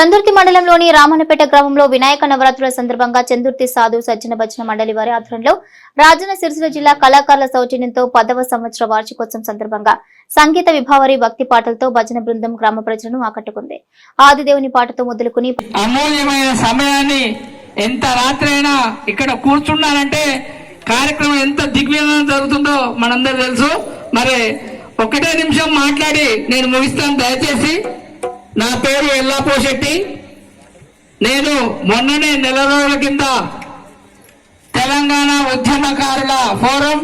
చందుర్తి మండలంలోని రామన్నపేట గ్రామంలో వినాయక నవరాత్రుల సందర్భంగా చందుర్తి సాధు సజ్జన భజన మండలి వారి ఆధ్వర్యంలో రాజన్న సిరిసిల్ల జిల్లా కళాకారుల సౌజన్యంతో పదవ సంవత్సర వార్షికోత్సవం సందర్భంగా సంగీత విభావరి భక్తి పాటలతో భజన బృందం గ్రామ ప్రజలను ఆకట్టుకుంది. ఆదిదేవుని పాటతో మొదలుకుని అమూల్యమైన సమయాన్ని ఎంత రాత్రైనా ఇక్కడ కూర్చున్నారంటే కార్యక్రమం ఎంత దిగ్విజయం జరుగుతుందో మనందరూ తెలుసు. మరి ఒకటే నిమిషం మాట్లాడి నేను ముగిస్తాను. దయచేసి నా పేరు ఎల్లాపో శెట్టి నేను మొన్ననే నెల రోజుల కింద తెలంగాణ ఉద్యమకారుల ఫోరం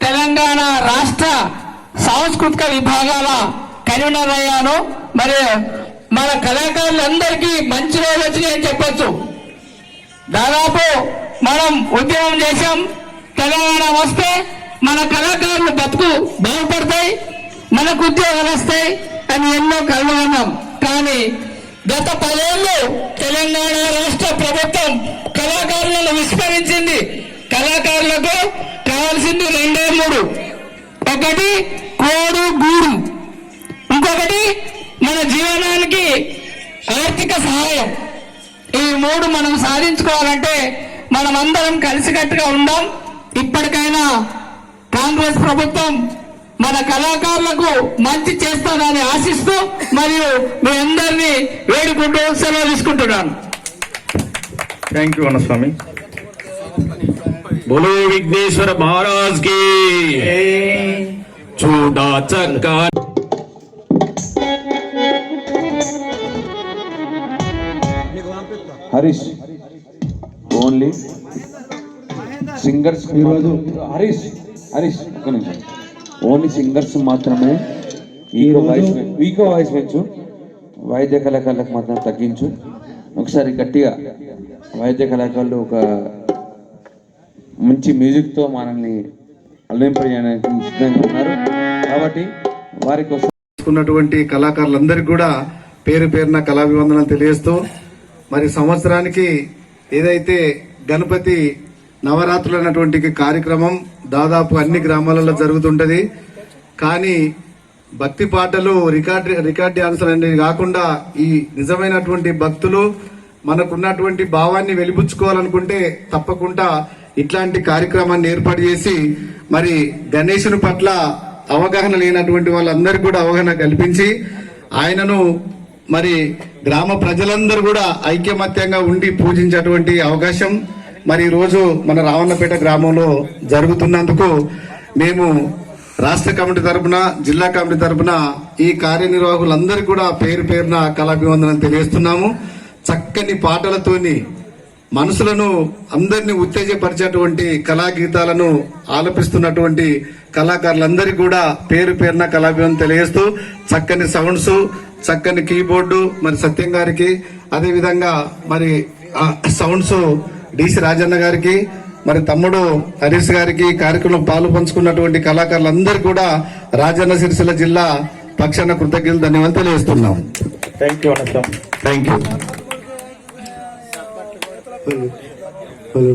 తెలంగాణ రాష్ట్ర సాంస్కృతిక విభాగాల కన్వీనర్ అయ్యాను మరి మన కళాకారులందరికీ మంచి రోజు అని చెప్పవచ్చు దాదాపు మనం ఉద్యమం చేశాం. తెలంగాణ వస్తే మన కళాకారులు బతుకు బాగుపడతాయి మనకు ఉద్యోగాలు వస్తాయి అని ఎన్నో కలవన్నాం కానీ గత పదేళ్ళు తెలంగాణ రాష్ట్ర ప్రభుత్వం కళాకారులను విస్మరించింది. కళాకారులకు కావాల్సింది రెండే మూడు. ఒకటి కోడు గూడు. ఇంకొకటి మన జీవనానికి ఆర్థిక సహాయం. ఈ మూడు మనం సాధించుకోవాలంటే మనం అందరం కలిసికట్టుగా ఉందాం. ఇప్పటికైనా కాంగ్రెస్ ప్రభుత్వం మన కళాకారులకు మంచి చేస్తానని ఆశిస్తూ మరియు మీ అందరినీ వేడుకుంటూ సెలవు తీసుకుంటున్నాను. థ్యాంక్ యూ అన్నస్వామి బోలో విఘ్నేశ్వర మహారాజ్కి చూడా చక్కా హరీష్ ఓన్లీ సింగర్స్ ఈరోజు హరీష్ హరీష్ ఒక్క నిమిషం. ఓన్లీ సింగర్స్ మాత్రమే ఈకో వాయిస్ ఈకో వాయిస్ పెంచు. వాయిద్య కళాకారులకు మాత్రం తగ్గించు. ఒకసారి గట్టిగా వాయిద్య కళాకారులు ఒక మంచి మ్యూజిక్తో మనల్ని అల్లింపజేయడానికి సిద్ధంగా ఉన్నారు. కాబట్టి వారికి ఒకసారి చేసుకున్నటువంటి కళాకారులందరికీ కూడా పేరు పేరున కళాభివందనలు తెలియజేస్తూ మరి సంవత్సరానికి ఏదైతే గణపతి నవరాత్రులు అన్నటువంటి కార్యక్రమం దాదాపు అన్ని గ్రామాలలో జరుగుతుంటది. కానీ భక్తి పాటలు రికార్డ్ రికార్డ్ డాన్సులు అనేది కాకుండా ఈ నిజమైనటువంటి భక్తులు మనకున్నటువంటి భావాన్ని వెలిబుచ్చుకోవాలనుకుంటే తప్పకుండా ఇట్లాంటి కార్యక్రమాన్ని ఏర్పాటు చేసి మరి గణేశుని పట్ల అవగాహన లేనటువంటి వాళ్ళందరికీ కూడా అవగాహన కల్పించి ఆయనను మరి గ్రామ ప్రజలందరూ కూడా ఐక్యమత్యంగా ఉండి పూజించేటువంటి అవకాశం మరి ఈరోజు రోజు మన రావణపేట గ్రామంలో జరుగుతున్నందుకు మేము రాష్ట్ర కమిటీ తరపున జిల్లా కమిటీ తరఫున ఈ కార్యనిర్వాహకులందరికీ కూడా పేరు పేరున కళాభివందనం తెలియజేస్తున్నాము. చక్కని పాటలతోని మనసులను అందరినీ ఉత్తేజపరిచేటువంటి కళాగీతాలను ఆలపిస్తున్నటువంటి కళాకారులందరికీ కూడా పేరు పేరున కళాభివందనం తెలియజేస్తూ చక్కని సౌండ్స్ చక్కని కీబోర్డు మరి సత్యం గారికి అదేవిధంగా మరి సౌండ్స్ డిసి రాజన్న గారికి మరి తమ్ముడు హరీష్ గారికి కార్యక్రమం పాలు పంచుకున్నటువంటి కళాకారులందరూ కూడా రాజన్న సిరిసిల్ల జిల్లా పక్షాన కృతజ్ఞతలు ధన్యవాదాలు తెలియజేస్తున్నాం. Thank you thank you